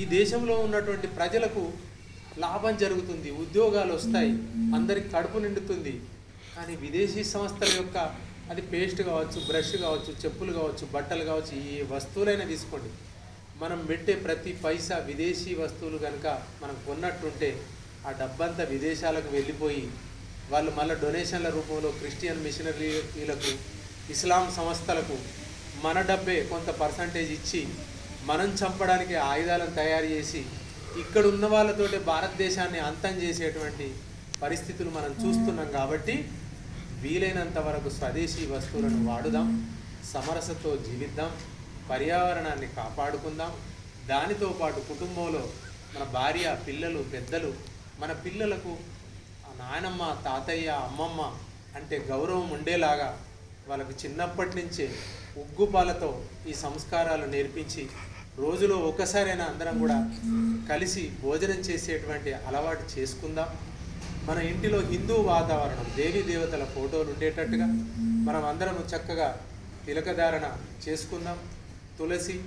ఈ దేశంలో ఉన్నటువంటి ప్రజలకు లాభం జరుగుతుంది ఉద్యోగాలు వస్తాయి అందరికి కడుపు నిండుతుంది. కానీ విదేశీ సంస్థల యొక్క అది పేస్ట్ కావచ్చు బ్రష్ కావచ్చు చెప్పులు కావచ్చు బట్టలు కావచ్చు ఏ వస్తువులైనా తీసుకోండి. మనం పెట్టే ప్రతి పైసా విదేశీ వస్తువులు కనుక మనం కొన్నట్టుంటే ఆ డబ్బంతా విదేశాలకు వెళ్ళిపోయి వాళ్ళు మళ్ళీ డొనేషన్ల రూపంలో క్రిస్టియన్ మిషనరీలకు ఇస్లాం సంస్థలకు మన డబ్బే కొంత పర్సంటేజ్ ఇచ్చి మనం చంపడానికి ఆయుధాలను తయారు చేసి ఇక్కడ ఉన్న వాళ్ళతోటి భారతదేశాన్ని అంతం చేసేటువంటి పరిస్థితులు మనం చూస్తున్నాం కాబట్టి వీలైనంత వరకు స్వదేశీ వస్తువులను వాడుదాం సమరసతో జీవిద్దాం పర్యావరణాన్ని కాపాడుకుందాం. దానితో పాటు కుటుంబంలో మన భార్య పిల్లలు పెద్దలు మన పిల్లలకు నాయనమ్మ తాతయ్య అమ్మమ్మ అంటే గౌరవం ఉండేలాగా వాళ్ళకు చిన్నప్పటి నుంచే ఉగ్గుపాలతో ఈ సంస్కారాలు నేర్పించి రోజులో ఒకసారైనా అందరం కూడా కలిసి భోజనం చేసేటువంటి అలవాటు చేసుకుందాం. మన ఇంటిలో హిందూ వాతావరణం దేవీ దేవతల ఫోటోలు ఉండేటట్టుగా మనం అందరం చక్కగా తిలకధారణ చేసుకుందాం. తులసి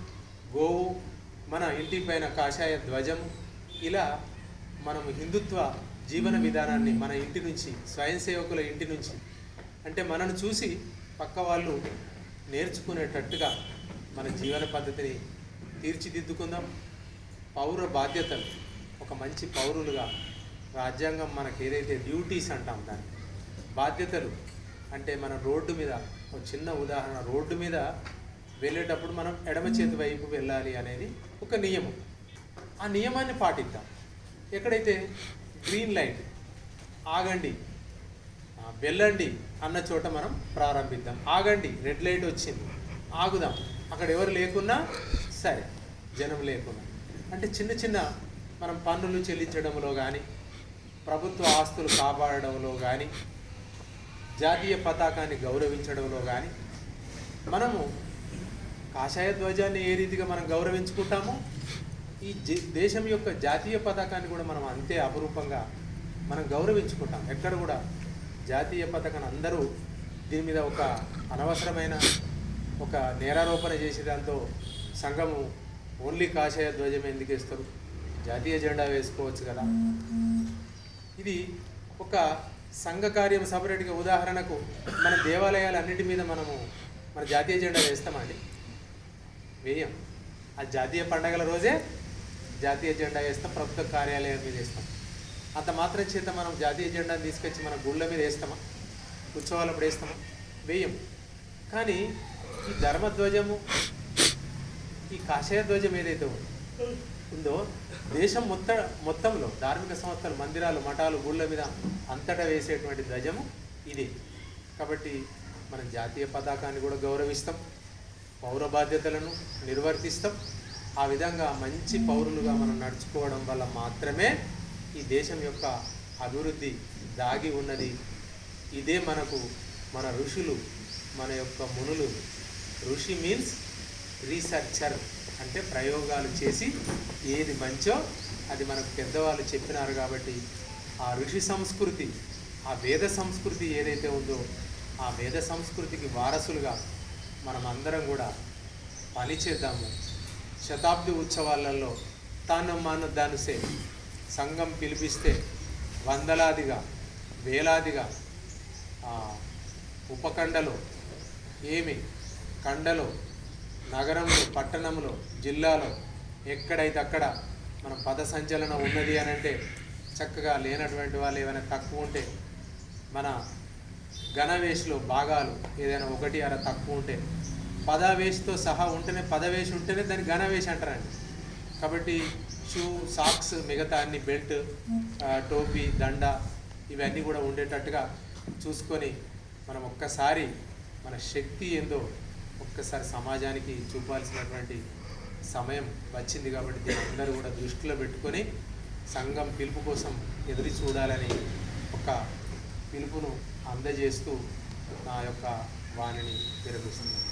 గోవు మన ఇంటి పైన కాషాయ ధ్వజం ఇలా మనము హిందుత్వ జీవన విధానాన్ని మన ఇంటి నుంచి స్వయం సేవకుల ఇంటి నుంచి అంటే మనను చూసి పక్క వాళ్ళు నేర్చుకునేటట్టుగా మన జీవన పద్ధతిని తీర్చిదిద్దుకుందాం. పౌర బాధ్యతలు. ఒక మంచి పౌరులుగా రాజ్యాంగం మనకు ఏదైతే డ్యూటీస్ అంటాం దాన్ని. బాధ్యతలు అంటే మన రోడ్డు మీద ఒక చిన్న ఉదాహరణ రోడ్డు మీద వెళ్ళేటప్పుడు మనం ఎడమ చేతి వైపు వెళ్ళాలి అనేది ఒక నియమం. ఆ నియమాన్ని పాటిద్దాం. ఎక్కడైతే గ్రీన్ లైట్ ఆగండి వెళ్ళండి అన్న చోట మనం ప్రారంభిద్దాం. ఆగండి రెడ్ లైట్ వచ్చింది. ఆగుదాం. అక్కడ ఎవరు లేకున్నా సరే జనం లేకుండా. అంటే చిన్న చిన్న మనం పన్నులు చెల్లించడంలో కానీ ప్రభుత్వ ఆస్తులు కాపాడడంలో కానీ జాతీయ పతాకాన్ని గౌరవించడంలో కానీ మనము కాషాయ ధ్వజాన్ని ఏ రీతిగా మనం గౌరవించుకుంటామో ఈ దేశం యొక్క జాతీయ పతాకాన్ని కూడా మనం అంతే అపురూపంగా మనం గౌరవించుకుంటాం. ఎక్కడ కూడా జాతీయ పతాకాన్ని అందరూ దీని మీద ఒక అనవసరమైన ఒక నేరారోపణ చేసే దాంతో సంఘము ఓన్లీ కాషాయ ధ్వజం ఎందుకు వేస్తారు? జాతీయ జెండా వేసుకోవచ్చు కదా. ఇది ఒక సంఘ కార్యం సపరేట్గా ఉదాహరణకు మన దేవాలయాలు అన్నిటి మీద మనము మన జాతీయ జెండా వేస్తామండి వేయం. ఆ జాతీయ పండగల రోజే జాతీయ జెండా వేస్తాం ప్రభుత్వ కార్యాలయం మీద వేస్తాం. అంత మాత్రం చేత మనం జాతీయ జెండాను తీసుకొచ్చి మన గుళ్ళ మీద వేస్తామా? ఉత్సవాలప్పుడు వేస్తామా? వేయం. కానీ ఈ ధర్మధ్వజము ఈ కాషాయ ధ్వజం ఏదైతే ఉందో దేశం మొత్త మొత్తంలో ధార్మిక సంస్థలు మందిరాలు మఠాలు గుళ్ళ మీద అంతటా వేసేటువంటి ధ్వజము ఇది. కాబట్టి మనం జాతీయ పతాకాన్ని కూడా గౌరవిస్తాం పౌర బాధ్యతలను నిర్వర్తిస్తాం. ఆ విధంగా మంచి పౌరులుగా మనం నడుచుకోవడం వల్ల మాత్రమే ఈ దేశం యొక్క అభివృద్ధి దాగి ఉన్నది. ఇదే మనకు మన ఋషులు మన యొక్క మునులు. ఋషి మీన్స్ రీసెర్చర్ అంటే ప్రయోగాలు చేసి ఏది మంచో అది మనకు పెద్దవాళ్ళు చెప్పినారు కాబట్టి ఆ ఋషి సంస్కృతి ఆ వేద సంస్కృతి ఏదైతే ఉందో ఆ వేద సంస్కృతికి వారసులుగా మనం అందరం కూడా పనిచేద్దాము శతాబ్ది ఉత్సవాలలో తాను మాను దానుసే సంఘం పిలిపిస్తే వందలాదిగా వేలాదిగా ఉపకండలో ఏమి కండలో నగరంలో పట్టణంలో జిల్లాలో ఎక్కడైతే అక్కడ మనం పద సంచలనం ఉన్నది అని అంటే చక్కగా లేనటువంటి వాళ్ళు ఏమైనా తక్కువ ఉంటే మన ఘనవేశలో భాగాలు ఏదైనా ఒకటి అలా తక్కువ ఉంటే పదవేశతో సహా ఉంటేనే పదవేశ ఉంటేనే దాన్ని ఘనవేశ అంటారండి. కాబట్టి షూ సాక్స్ మిగతా అన్ని బెల్ట్ టోపీ దండ ఇవన్నీ కూడా ఉండేటట్టుగా చూసుకొని మనం ఒక్కసారి మన శక్తి ఏందో ఒక్కసారి సమాజానికి చూపాల్సినటువంటి సమయం వచ్చింది కాబట్టి దీన్ని అందరూ కూడా దృష్టిలో పెట్టుకొని సంఘం పిలుపు కోసం ఎదురు చూడాలని ఒక పిలుపును అందజేస్తూ నా యొక్క వాణిని విరమిస్తున్నాను.